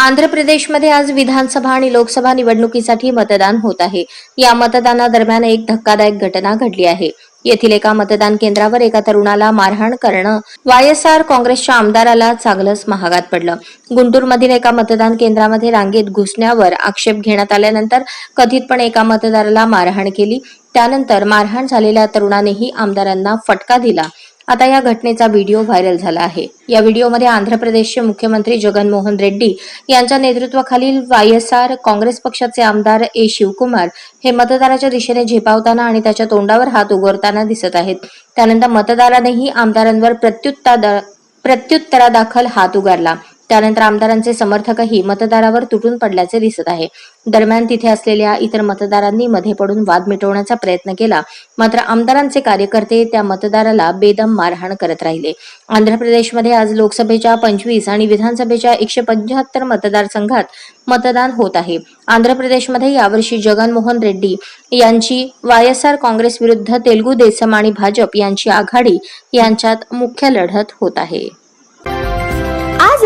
आंध्र प्रदेशमध्ये आज विधानसभा आणि लोकसभा निवडणुकीसाठी मतदान होत आहे. या मतदानादरम्यान एक धक्कादायक घटना घडली आहे. येथील एका मतदान केंद्रावर एका तरुणाला मारहाण करणं वायएसआर काँग्रेसच्या आमदाराला चांगलंच महागात पडलं. गुंटूरमधील एका मतदान केंद्रामध्ये रांगेत घुसण्यावर आक्षेप घेण्यात आल्यानंतर कथितपणे एका मतदाराला मारहाण केली. त्यानंतर मारहाण झालेल्या तरुणानेही आमदारांना फटका दिला. आता या घटनेचा व्हिडिओ व्हायरल झाला आहे. या व्हिडिओमध्ये आंध्र प्रदेशचे मुख्यमंत्री जगनमोहन रेड्डी यांच्या नेतृत्वाखालील वाय एस आर काँग्रेस पक्षाचे आमदार ए शिवकुमार हे मतदाराच्या दिशेने झेपावताना आणि त्याच्या तोंडावर हात उगारताना दिसत आहेत. त्यानंतर मतदारानेही आमदारांवर प्रत्युत्तर प्रत्युत्तरादाखल हात उगारला. त्यानंतर आमदारांचे समर्थकही मतदारावर तुटून पडल्याचे दिसत आहे. दरम्यान तिथे असलेल्या इतर मतदारांनी मध्ये पडून वाद मिटवण्याचा प्रयत्न केला. मात्र आमदारांचे कार्यकर्ते त्या मतदाराला बेदम मारहाण करत राहिले. आंध्र प्रदेशमध्ये आज लोकसभेच्या पंचवीस आणि विधानसभेच्या एकशे पंच्याहत्तर मतदारसंघात मतदान होत आहे. आंध्र प्रदेशमध्ये यावर्षी जगनमोहन रेड्डी यांची वायएसआर काँग्रेस विरुद्ध तेलगू देसम आणि भाजप यांची आघाडी यांच्यात मुख्य लढत होत आहे.